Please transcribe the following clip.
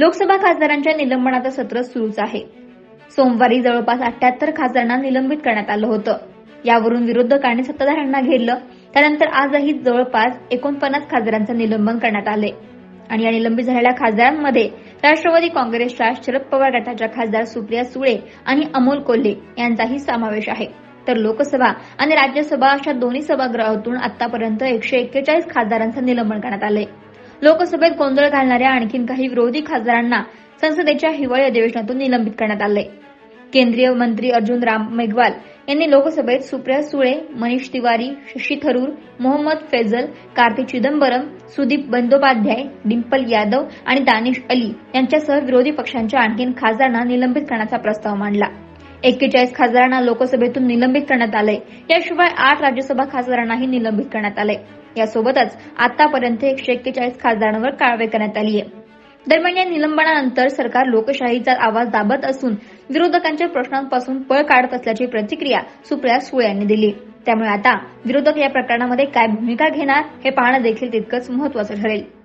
लोकसभा खासदारांच्या निलंबनाचं सत्र सुरूच आहे. सोमवारी जवळपास अठ्याहत्तर खासदारांना निलंबित करण्यात आलं होतं. यावरून विरोधकांनी सत्ताधाऱ्यांना घेरलं. त्यानंतर आजही जवळपास एकोणपन्नास खासदारांचं निलंबन करण्यात आले आणि या निलंबित झालेल्या खासदारांमध्ये राष्ट्रवादी काँग्रेसच्या शरद पवार गटाच्या खासदार सुप्रिया सुळे आणि अमोल कोल्हे यांचाही समावेश आहे. तर लोकसभा आणि राज्यसभा अशा दोन्ही सभागृहातून आतापर्यंत एकशे एक्केचाळीस खासदारांचं निलंबन करण्यात आलंय. लोकसभेत गोंधळ घालणाऱ्या आणखीन काही विरोधी खासदारांना संसदेच्या हिवाळी अधिवेशनातून निलंबित करण्यात आले. केंद्रीय मंत्री अर्जुन राम मेघवाल यांनी लोकसभेत सुप्रिया सुळे मनीष तिवारी शशी थरूर मोहम्मद फैजल कार्ती चिदंबरम सुदीप बंदोपाध्याय डिंपल यादव आणि दानिश अली यांच्यासह विरोधी पक्षांच्या आणखीन खासदारांना निलंबित करण्याचा प्रस्ताव मांडला. एक्केचाळीस खासदारांना लोकसभेतून निलंबित करण्यात आलंय. याशिवाय आठ राज्यसभा खासदारांनाही निलंबित करण्यात आलंय. यासोबतच आतापर्यंत एकशे एक्केचाळीस खासदारांवर कारवाई करण्यात आली आहे. दरम्यान या निलंबनानंतर सरकार लोकशाहीचा आवाज दाबत असून विरोधकांच्या प्रश्नांपासून पळ काढत असल्याची प्रतिक्रिया सुप्रिया सुळे यांनी दिली. त्यामुळे आता विरोधक या प्रकरणामध्ये काय भूमिका घेणार हे पाहणं देखील तितकंच महत्वाचं ठरेल.